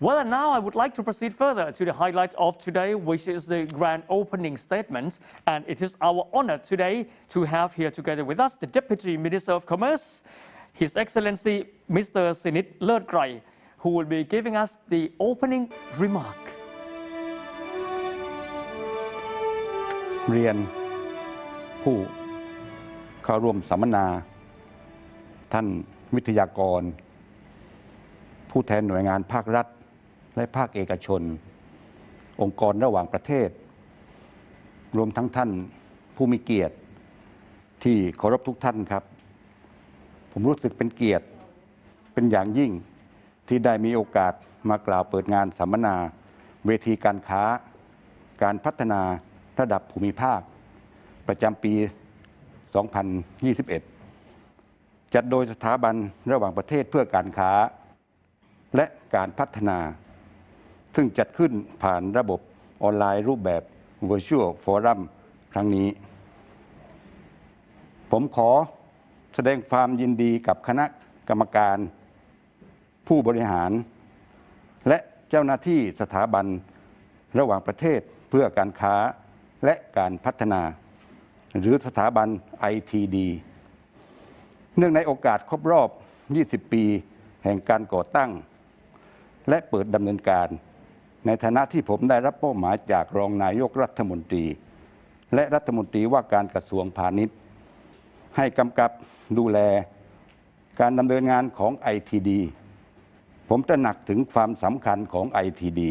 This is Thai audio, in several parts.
Well, and now I would like to proceed further to the highlights of today, which is the grand opening statement. And it is our honor today to have here together with us the Deputy Minister of Commerce, His Excellency Mr. Sinit Lertgrai, who will be giving us the opening remark. เรียนผู้เข้าร่วมสัมมนา ท่านวิทยากร ผู้แทนหน่วยงานภาครัฐ และภาคเอกชน องค์กรระหว่างประเทศ รวมทั้งท่านผู้มีเกียรติที่เคารพทุกท่านครับ ผมรู้สึกเป็นเกียรติเป็นอย่างยิ่งที่ได้มีโอกาสมากล่าวเปิดงานสัมมนา เวทีการค้า การพัฒนาระดับภูมิภาค ประจำปี 2021 จัดโดยสถาบันระหว่างประเทศเพื่อการค้า และการพัฒนา ซึ่งจัดขึ้นผ่านระบบออนไลน์รูปแบบ Virtual Forum ครั้งนี้ ผมขอแสดงความยินดีกับคณะกรรมการ ผู้บริหาร และเจ้าหน้าที่สถาบันระหว่างประเทศเพื่อการค้าและการพัฒนา หรือสถาบัน ITD เนื่องในโอกาสครบรอบ 20 ปี แห่งการก่อตั้ง และเปิดดำเนินการ ในฐานะที่ผมได้รับมอบหมายจากรองนายกรัฐมนตรี และรัฐมนตรีว่าการกระทรวงพาณิชย์ ให้กำกับดูแลการดำเนินงานของ ITD ผมตระหนักถึงความสำคัญของ ITD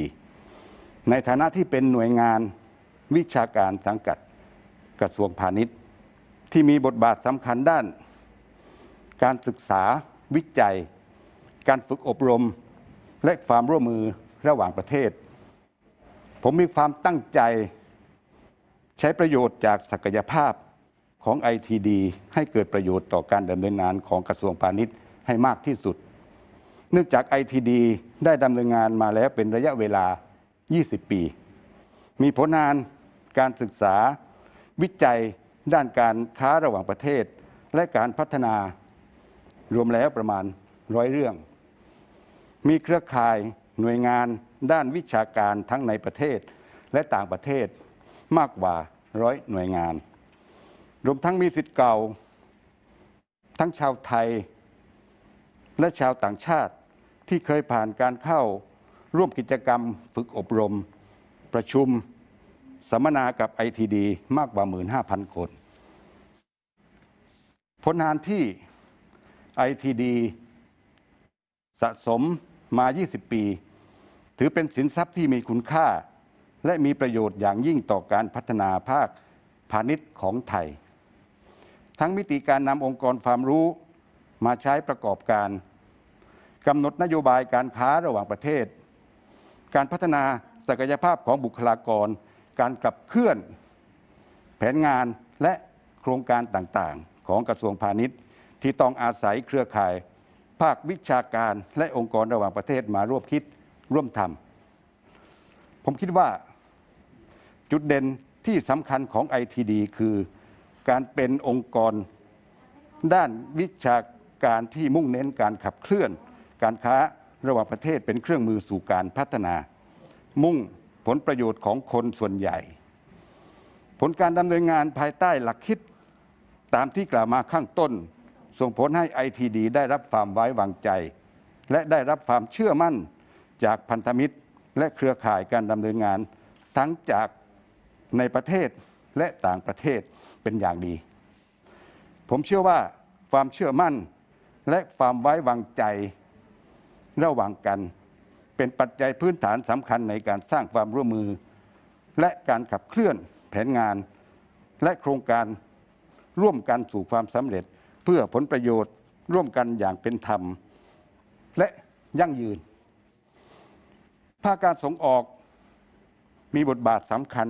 ในฐานะที่เป็นหน่วยงานวิชาการสังกัดกระทรวงพาณิชย์ ที่มีบทบาทสำคัญด้าน การศึกษาวิจัย การฝึกอบรม และความร่วมมือระหว่างประเทศ ผมมีความตั้งใจใช้ประโยชน์จากศักยภาพของ ITD ให้เกิดประโยชน์ต่อการดำเนินงานของกระทรวงพาณิชย์ให้มากที่สุด เนื่องจาก ITD ได้ดำเนินงานมาแล้วเป็นระยะเวลา 20 ปี มีผลงานการศึกษา วิจัยด้านการค้าระหว่างประเทศ และการพัฒนารวมแล้วประมาณร้อยเรื่อง มีเครือข่ายหน่วยงาน ด้านวิชาการทั้งในประเทศและต่างประเทศมากกว่าร้อยหน่วยงาน รวมทั้งมีสิทธิ์เก่า ทั้งชาวไทย และชาวต่างชาติที่เคยผ่านการเข้าร่วมกิจกรรมฝึกอบรม ประชุมสัมมนากับ ITD มากกว่า 15,000 คน ผลงานที่ ITD สะสมมา 20 ปี ถือเป็นสินทรัพย์ที่มีคุณค่า และมีประโยชน์อย่างยิ่งต่อการพัฒนาภาคพาณิชย์ของไทย ทั้งมิติการนำองค์กรความรู้มาใช้ประกอบการกำหนดนโยบายการค้าระหว่างประเทศ การพัฒนาศักยภาพของบุคลากร การกลับเคลื่อน แผนงานและโครงการต่างๆ ของกระทรวงพาณิชย์ ที่ต้องอาศัยเครือข่าย ภาควิชาการและองค์กรระหว่างประเทศมาร่วมคิด ร่วมทำผมคิดว่าจุดเด่นที่สำคัญของ ITD คือการเป็นองค์กรด้านวิชาการที่มุ่งเน้นการขับเคลื่อน การค้าระหว่างประเทศเป็นเครื่องมือสู่การพัฒนา มุ่งผลประโยชน์ของคนส่วนใหญ่ ผลการดำเนินงานภายใต้หลักคิดตามที่กล่าวมาข้างต้น ส่งผลให้ ITD ได้รับความไว้วางใจ และได้รับความเชื่อมั่น จากพันธมิตรและเครือข่ายการดำเนินงาน ทั้งจากในประเทศและต่างประเทศเป็นอย่างดี ผมเชื่อว่าความเชื่อมั่นและความไว้วางใจระหว่างกัน เป็นปัจจัยพื้นฐานสำคัญในการสร้างความร่วมมือ และการขับเคลื่อนแผนงาน และโครงการร่วมกันสู่ความสำเร็จ เพื่อผลประโยชน์ร่วมกันอย่างเป็นธรรม และยั่งยืน ภาคการส่งออกมีบทบาทสำคัญ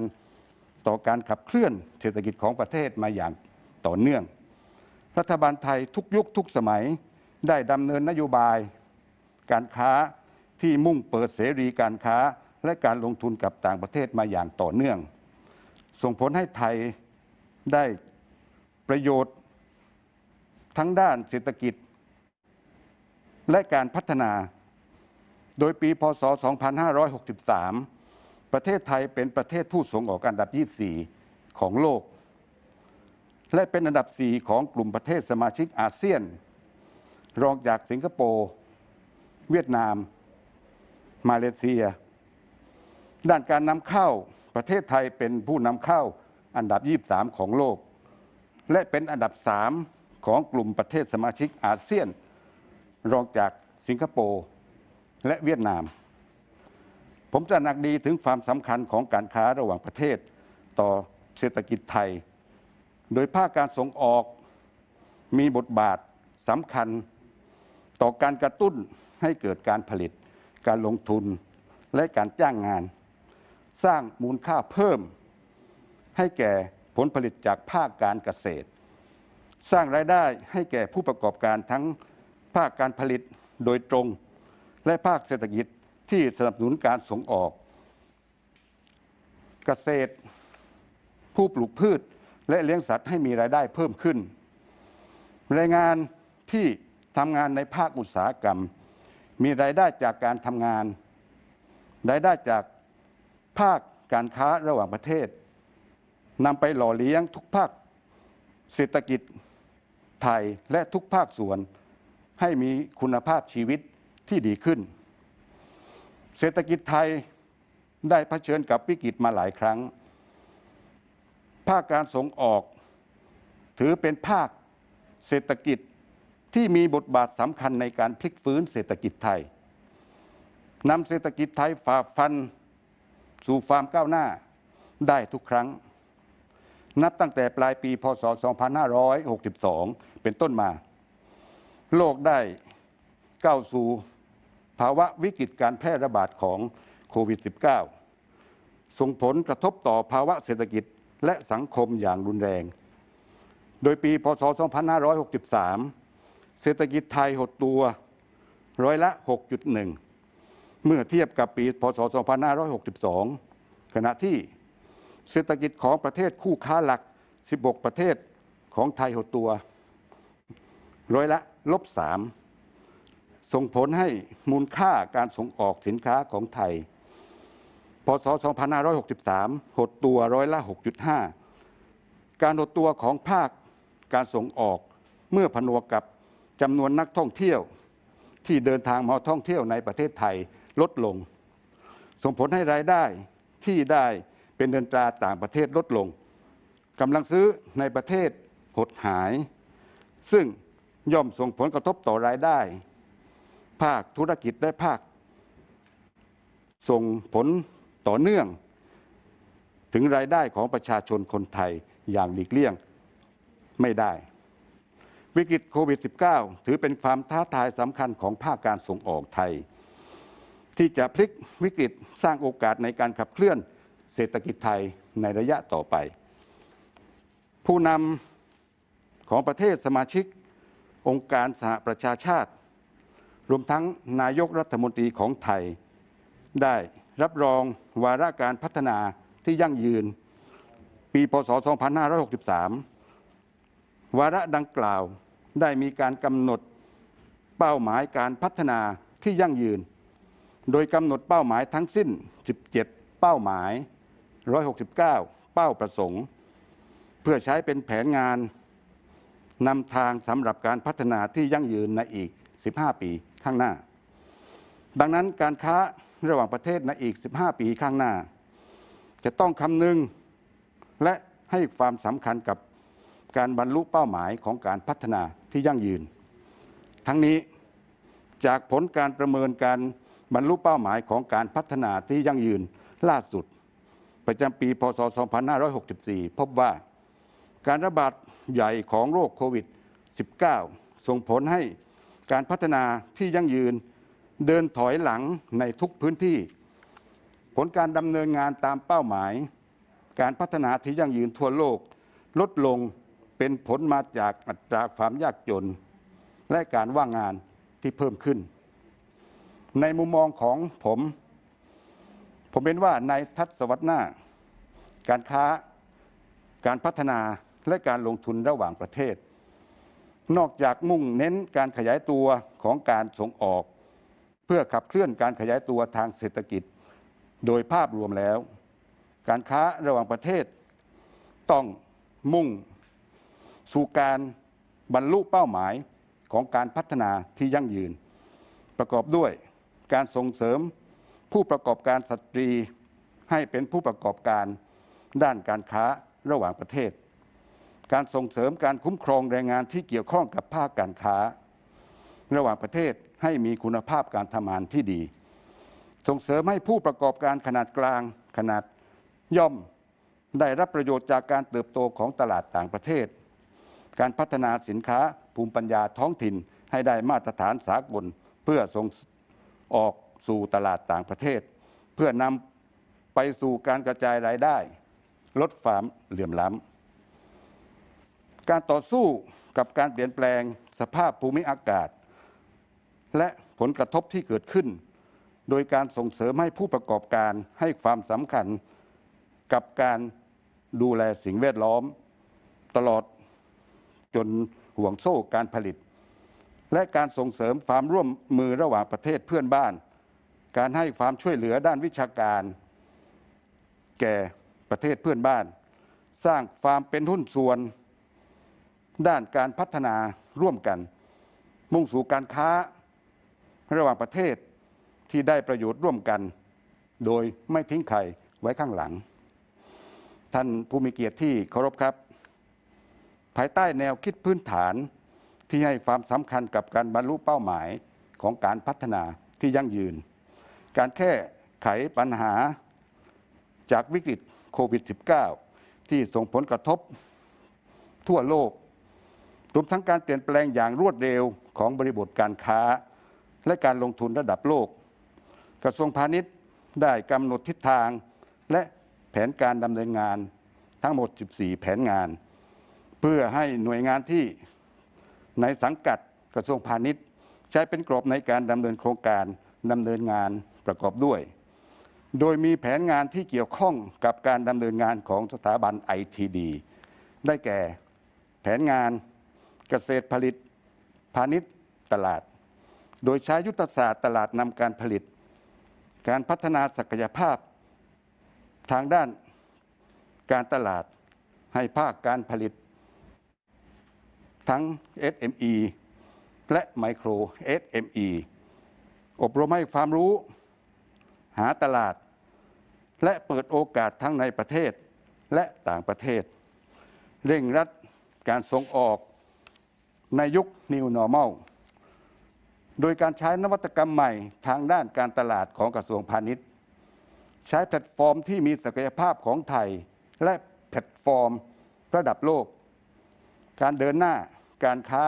ต่อการขับเคลื่อนเศรษฐกิจของประเทศมาอย่างต่อเนื่อง รัฐบาลไทยทุกยุคทุกสมัยได้ดำเนินนโยบาย การค้าที่มุ่งเปิดเสรีการค้าและการลงทุนกับต่างประเทศมาอย่างต่อเนื่อง ส่งผลให้ไทยได้ประโยชน์ทั้งด้านเศรษฐกิจ และการพัฒนา โดยปีพศ 2563 ประเทศไทยเป็นประเทศผู้ส่งออกอันดับ 24 ของโลก และเป็นอันดับ 4 ของกลุ่มประเทศสมาชิกอาเซียน รองจากสิงคโปร์ เวียดนาม มาเลเซีย ด้านการนำเข้าประเทศไทยเป็นผู้นำเข้าอันดับ 23 ของโลก และเป็นอันดับ 3 ของกลุ่มประเทศสมาชิกอาเซียน รองจากสิงคโปร์ และเวียดนาม ผมจะหนักดีถึงความสำคัญของการค้าระหว่างประเทศต่อเศรษฐกิจไทย โดยภาคการส่งออกมีบทบาทสำคัญต่อการกระตุ้นให้เกิดการผลิต การลงทุนและการจ้างงาน สร้างมูลค่าเพิ่ม ให้แก่ผลผลิตจากภาคการเกษตร สร้างรายได้ให้แก่ผู้ประกอบการทั้งภาคการผลิตโดยตรง และภาคเศรษฐกิจที่สนับสนุนการส่งออก เกษตร ผู้ปลูกพืช และเลี้ยงสัตว์ให้มีรายได้เพิ่มขึ้นแรงงานที่ทำงานในภาคอุตสาหกรรม มีรายได้จากการทำงาน รายได้จากภาคการค้าระหว่างประเทศนำไปหล่อเลี้ยงทุกภาคเศรษฐกิจไทยและทุกภาคส่วนให้มีคุณภาพชีวิต ที่ดีขึ้น เศรษฐกิจไทยได้เผชิญกับวิกฤตมาหลายครั้ง ภาคการส่งออก ถือเป็นภาคเศรษฐกิจที่มีบทบาทสำคัญในการพลิกฟื้นเศรษฐกิจไทยนำเศรษฐกิจไทยฝ่าฟันสู่ความก้าวหน้าได้ทุกครั้ง นับตั้งแต่ปลายปี พศ 2562 เป็นต้นมา โลกได้ก้าวสู่ ภาวะวิกฤตการแพร่ระบาดของโควิด -19 ส่งผลกระทบต่อภาวะเศรษฐกิจและสังคมอย่างรุนแรง โดยปี พศ 2563 เศรษฐกิจไทยหดตัวร้อยละ 6.1 เมื่อเทียบกับปี พศ 2562 ขณะที่เศรษฐกิจของประเทศคู่ค้าหลัก 16 ประเทศของไทยหดตัว ร้อยละลบ3 ส่งผลให้มูลค่าการส่งออกสินค้าของไทย พศ 2563 หดตัวร้อยละ 6.5 การหดตัวของภาคการส่งออกเมื่อผนวกกับจำนวนนักท่องเที่ยวที่เดินทางมาท่องเที่ยวในประเทศไทยลดลง ส่งผลให้รายได้ที่ได้เป็นเดินตราต่างประเทศลดลงกำลังซื้อในประเทศหดหาย ซึ่งย่อมส่งผลกระทบต่อรายได้ ภาคธุรกิจและภาค ส่งผลต่อเนื่อง ถึงรายได้ของประชาชนคนไทยอย่างหลีกเลี่ยงไม่ได้ วิกฤตโควิด -19 ถือเป็นความท้าทายสำคัญของภาคการส่งออกไทย ที่จะพลิกวิกฤตสร้างโอกาสในการขับเคลื่อนเศรษฐกิจไทยในระยะต่อไป ผู้นำของประเทศสมาชิกองค์การสหประชาชาติ รวมทั้งนายกรัฐมนตรีของไทย ได้รับรองวาระการพัฒนาที่ยั่งยืน ปีพศ 2563 วาระดังกล่าวได้มีการกำหนดเป้าหมายการพัฒนาที่ยั่งยืน โดยกำหนดเป้าหมายทั้งสิ้น 17 เป้าหมาย 169 เป้าประสงค์ เพื่อใช้เป็นแผนงานนำทางสำหรับการพัฒนาที่ยั่งยืนในอีก 15 ปี ข้างหน้า ดังนั้นการค้าระหว่างประเทศในอีก 15 ปีข้างหน้า จะต้องคำนึงและให้ความสำคัญกับการบรรลุเป้าหมายของการพัฒนาที่ยั่งยืน ทั้งนี้จากผลการประเมินการบรรลุเป้าหมายของการพัฒนาที่ยั่งยืนล่าสุด ประจำปีพศ 2564 พบว่าการระบาดใหญ่ของโรคโควิด -19 ส่งผลให้ การพัฒนาที่ยั่งยืนเดินถอยหลังในทุกพื้นที่ ผลการดำเนินงานตามเป้าหมาย การพัฒนาที่ยั่งยืนทั่วโลก ลดลงเป็นผลมาจากอัตราความยากจน และการว่างงานที่เพิ่มขึ้น ในมุมมองของผม ผมเป็นว่าในทัศวรรษหน้า การค้า การพัฒนาและการลงทุนระหว่างประเทศ นอกจากมุ่งเน้นการขยายตัวของการส่งออก เพื่อขับเคลื่อนการขยายตัวทางเศรษฐกิจ โดยภาพรวมแล้ว การค้าระหว่างประเทศ ต้องมุ่ง สู่การบรรลุเป้าหมายของการพัฒนาที่ยั่งยืน ประกอบด้วยการส่งเสริมผู้ประกอบการสตรีให้เป็นผู้ประกอบการด้านการค้าระหว่างประเทศ การส่งเสริมการคุ้มครองแรงงานที่เกี่ยวข้องกับภาคการค้า ระหว่างประเทศให้มีคุณภาพการทำงานที่ดี ส่งเสริมให้ผู้ประกอบการขนาดกลางขนาดย่อมได้รับประโยชน์จากการเติบโตของตลาดต่างประเทศ การพัฒนาสินค้าภูมิปัญญาท้องถิ่นให้ได้มาตรฐานสากลเพื่อส่งออกสู่ตลาดต่างประเทศ เพื่อนำไปสู่การกระจายรายได้ ลดความเหลื่อมล้ำ การต่อสู้กับการเปลี่ยนแปลงสภาพภูมิอากาศ และผลกระทบที่เกิดขึ้น โดยการส่งเสริมให้ผู้ประกอบการให้ความสำคัญกับการดูแลสิ่งแวดล้อม ตลอดจนห่วงโซ่การผลิต และการส่งเสริมความร่วมมือระหว่างประเทศเพื่อนบ้าน การให้ความช่วยเหลือด้านวิชาการ แก่ประเทศเพื่อนบ้าน สร้างความเป็นหุ้นส่วน ด้านการพัฒนาร่วมกัน มุ่งสู่การค้าระหว่างประเทศที่ได้ประโยชน์ร่วมกัน โดยไม่ทิ้งใครไว้ข้างหลัง ท่านผู้มีเกียรติที่เคารพครับ ภายใต้แนวคิดพื้นฐานที่ให้ความสำคัญกับการบรรลุเป้าหมายของการพัฒนาที่ยั่งยืน การแก้ไขปัญหาจากวิกฤตโควิด -19 ที่ส่งผลกระทบทั่วโลก รวมทั้งการเปลี่ยนแปลงอย่างรวดเร็วของบริบทการค้า และการลงทุนระดับโลก กระทรวงพาณิชย์ได้กำหนดทิศทาง และแผนการดำเนินงานทั้งหมด 14 แผนงาน เพื่อให้หน่วยงานที่ในสังกัดกระทรวงพาณิชย์ ใช้เป็นกรอบในการดำเนินโครงการดำเนินงานประกอบด้วย โดยมีแผนงานที่เกี่ยวข้องกับการดำเนินงานของสถาบัน ITD ได้แก่แผนงาน เกษตรผลิต พาณิชย์ตลาด โดยใช้ยุทธศาสตร์ตลาดนำการผลิต การพัฒนาศักยภาพ ทางด้านการตลาดให้ภาคการผลิต ทั้ง SME และไมโคร SME อบรมให้ความรู้ หาตลาด และเปิดโอกาสทั้งในประเทศและต่างประเทศ เร่งรัดการส่งออก ในยุค New Normal โดยการใช้นวัตกรรมใหม่ทางด้านการตลาดของกระทรวงพาณิชย์ ใช้แพลตฟอร์มที่มีศักยภาพของไทย และแพลตฟอร์มระดับโลก การเดินหน้าการค้า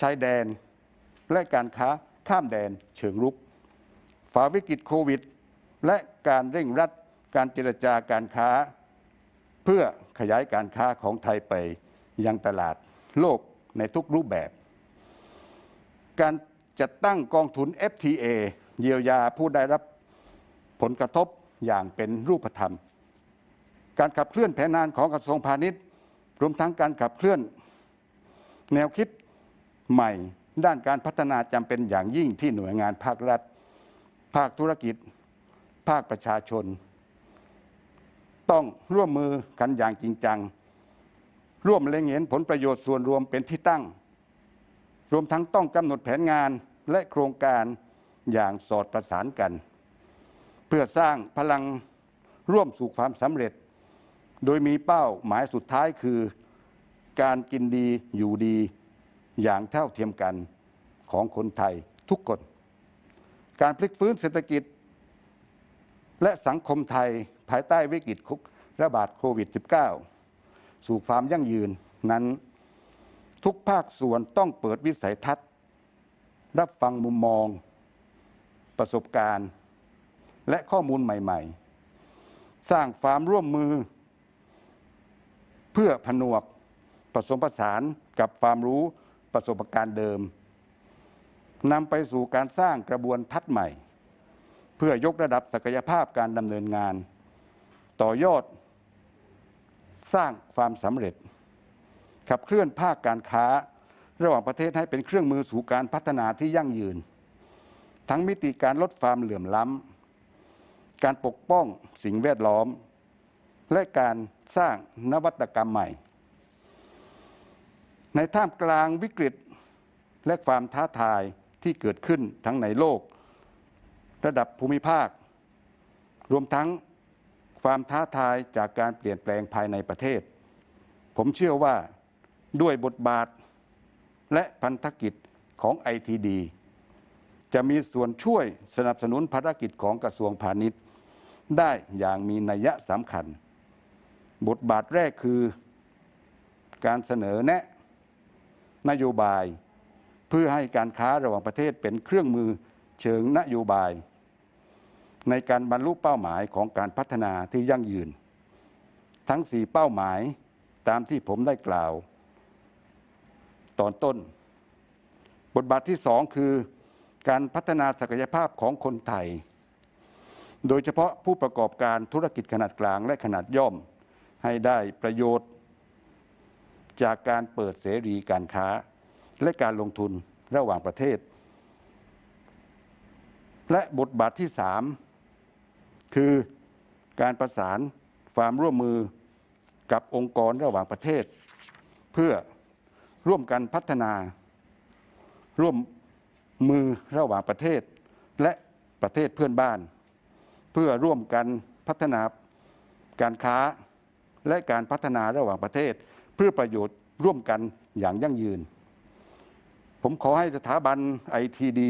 ชายแดน และการค้าข้ามแดนเชิงรุกฝ่าวิกฤตโควิด และการเร่งรัดการเจรจาการค้า เพื่อขยายการค้าของไทยไปยังตลาดโลก ในทุกรูปแบบ การจัดตั้งกองทุน FTA เยียวยาผู้ได้รับผลกระทบอย่างเป็นรูปธรรม การขับเคลื่อนแผนงานของกระทรวงพาณิชย์ รวมทั้งการขับเคลื่อน แนวคิดใหม่ด้านการพัฒนาจำเป็นอย่างยิ่งที่หน่วยงานภาครัฐ ภาคธุรกิจ ภาคประชาชน ต้องร่วมมือกันอย่างจริงจัง ร่วมเล็งเห็นผลประโยชน์ส่วนรวมเป็นที่ตั้ง รวมทั้งต้องกำหนดแผนงานและโครงการอย่างสอดประสานกัน เพื่อสร้างพลังร่วมสู่ความสำเร็จ โดยมีเป้าหมายสุดท้ายคือ การกินดีอยู่ดีอย่างเท่าเทียมกันของคนไทยทุกคน การพลิกฟื้นเศรษฐกิจ และสังคมไทยภายใต้วิกฤตคุกระบาดโควิด -19 สู่ความยั่งยืนนั้น ทุกภาคส่วนต้องเปิดวิสัยทัศน์ รับฟังมุมมอง ประสบการณ์ และข้อมูลใหม่ ๆ สร้างความร่วมมือ เพื่อผนวกผสมผสานกับความรู้ประสบการณ์เดิมนำไปสู่การสร้างกระบวนทัศน์ใหม่ เพื่อยกระดับศักยภาพการดำเนินงาน ต่อยอด สร้างความสำเร็จ ขับเคลื่อนภาคการค้า ระหว่างประเทศให้เป็นเครื่องมือสู่การพัฒนาที่ยั่งยืน ทั้งมิติการลดความเหลื่อมล้ำการปกป้องสิ่งแวดล้อม และการสร้างนวัตกรรมใหม่ ในท่ามกลางวิกฤตและความท้าทายที่เกิดขึ้นทั้งในโลก ระดับภูมิภาค รวมทั้ง ความท้าทายจากการเปลี่ยนแปลงภายในประเทศ ผมเชื่อว่าด้วยบทบาทและพันธกิจของ ITD จะมีส่วนช่วยสนับสนุนภารกิจของกระทรวงพาณิชย์ ได้อย่างมีนัยสำคัญ บทบาทแรกคือ การเสนอแนะ นโยบาย เพื่อให้การค้าระหว่างประเทศเป็นเครื่องมือเชิงนโยบาย ในการบรรลุเป้าหมายของการพัฒนาที่ยั่งยืน ทั้งสี่เป้าหมายตามที่ผมได้กล่าว ตอนต้น บทบาทที่สองคือการพัฒนาศักยภาพของคนไทย โดยเฉพาะผู้ประกอบการธุรกิจขนาดกลางและขนาดย่อม ให้ได้ประโยชน์ จากการเปิดเสรีการค้า และการลงทุนระหว่างประเทศ และบทบาทที่สาม คือการประสานความร่วมมือกับองค์กรระหว่างประเทศ เพื่อร่วมกันพัฒนา ร่วมมือระหว่างประเทศ และประเทศเพื่อนบ้าน เพื่อร่วมกันพัฒนาการค้าและการพัฒนาระหว่างประเทศ เพื่อประโยชน์ร่วมกันอย่างยั่งยืน ผมขอให้สถาบัน ITD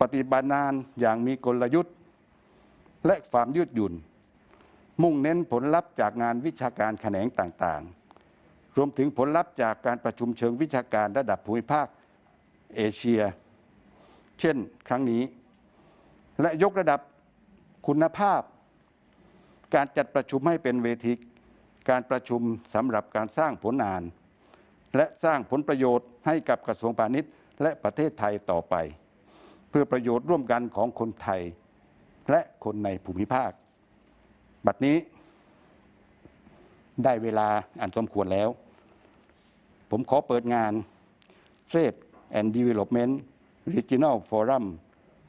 ปฏิบัติงานอย่างมีกลยุทธ์ และความยืดหยุ่น มุ่งเน้นผลลัพธ์จากงานวิชาการแขนงต่างๆ รวมถึงผลลัพธ์จากการประชุมเชิงวิชาการระดับภูมิภาคเอเชีย เช่นครั้งนี้ และยกระดับคุณภาพ การจัดประชุมให้เป็นเวทีการประชุมสำหรับการสร้างผลงาน และสร้างผลประโยชน์ให้กับกระทรวงพาณิชย์ และประเทศไทยต่อไป เพื่อประโยชน์ร่วมกันของคนไทย และคนในภูมิภาค บัดนี้ได้เวลาอันสมควรแล้ว ผมขอเปิดงาน Trade and Development Regional Forum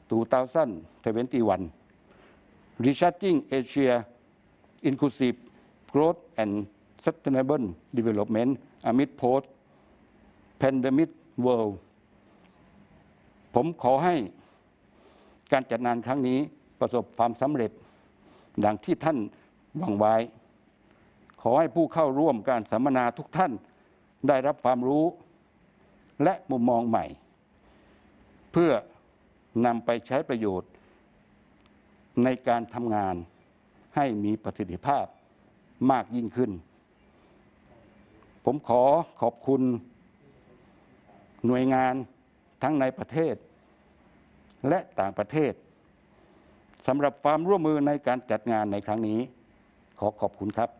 2021 Recharging Asia Inclusive Growth and Sustainable Development Amid Post Pandemic World ผมขอให้การจัดงานครั้งนี้ ประสบความสำเร็จ ดังที่ท่านหวังไว้ ขอให้ผู้เข้าร่วมการสัมมนาทุกท่านได้รับความรู้ และมุมมองใหม่ เพื่อนำไปใช้ประโยชน์ ในการทำงานให้มีประสิทธิภาพมากยิ่งขึ้น ผมขอขอบคุณ หน่วยงานทั้งในประเทศ และต่างประเทศ สำหรับความร่วมมือในการจัดงานในครั้งนี้ ขอขอบคุณครับ